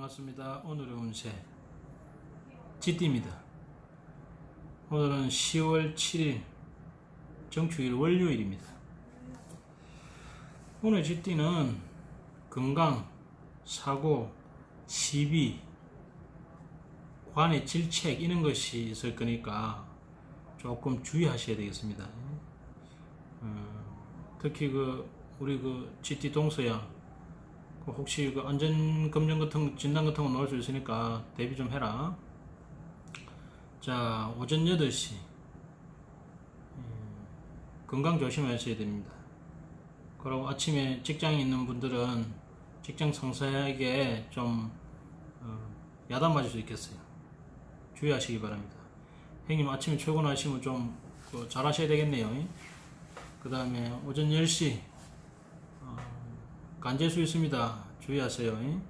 반갑습니다. 오늘의 운세 찌띠입니다. 오늘은 10월 7일 정축일 월요일입니다. 오늘 찌띠는 건강, 사고, 시비, 관의 질책 이런 것이 있을 거니까 조금 주의하셔야 되겠습니다. 어, 특히 그 우리 그 찌띠 동서양 그 혹시 그 안전 검정 같은 거, 진단 같은 거 나올 수 있으니까 대비 좀 해라. 자, 오전 8시. 음, 건강 조심하셔야 됩니다. 그리고 아침에 직장에 있는 분들은 직장 상사에게 좀 어, 야단 맞을 수 있겠어요. 주의하시기 바랍니다. 형님 아침에 출근하시면 좀그 잘하셔야 되겠네요. 그 다음에 오전 10시 간제수 있습니다. 주의하세요.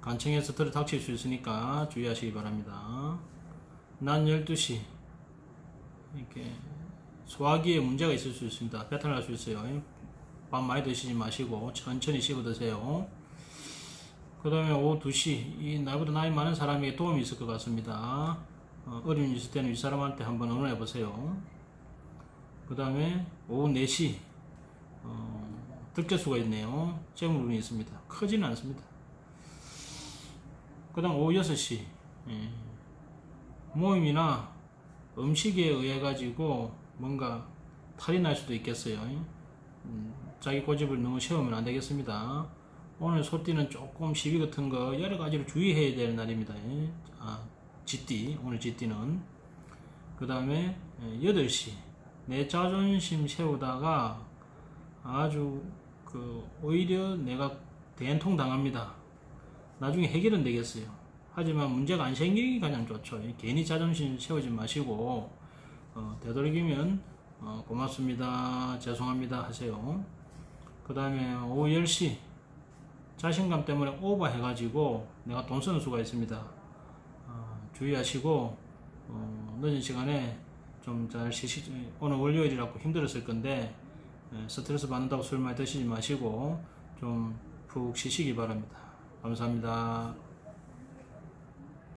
간청에서 털을 닥칠 수 있으니까 주의하시기 바랍니다. 낮 12시 이렇게 소화기에 문제가 있을 수 있습니다. 배탈 날 수 있어요. 밥 많이 드시지 마시고 천천히 씹어 드세요. 그 다음에 오후 2시 이 나보다 나이 많은 사람에게 도움이 있을 것 같습니다. 어, 어려움이 있을 때는 이 사람한테 한번 의논해 보세요. 그 다음에 오후 4시 어, 득재수가 있네요. 재물운이 있습니다. 크지는 않습니다. 그 다음 오후 6시 예. 모임이나 음식에 의해 가지고 뭔가 탈이 날 수도 있겠어요. 음, 자기 고집을 너무 세우면 안 되겠습니다. 오늘 소띠는 조금 시비 같은 거 여러 가지로 주의해야 될 날입니다. 예. 아, 쥐띠, 오늘 쥐띠는. 그 다음에 8시. 내 자존심 세우다가 아주 그 오히려 내가 대통당 당합니다. 나중에 해결은 되겠어요. 하지만 문제가 안 생기기 가장 좋죠. 괜히 자존심 세우지 마시고 어, 되도록이면 어, 고맙습니다. 죄송합니다 하세요. 그 다음에 오후 10시 자신감 때문에 오버 해가지고 내가 돈 쓰는 수가 있습니다. 어, 주의하시고 어, 늦은 시간에 좀 잘 쉬시 오늘 월요일이라고 힘들었을 건데 예, 스트레스 받는다고 술 많이 드시지 마시고 좀 푹 쉬시기 바랍니다. 감사합니다.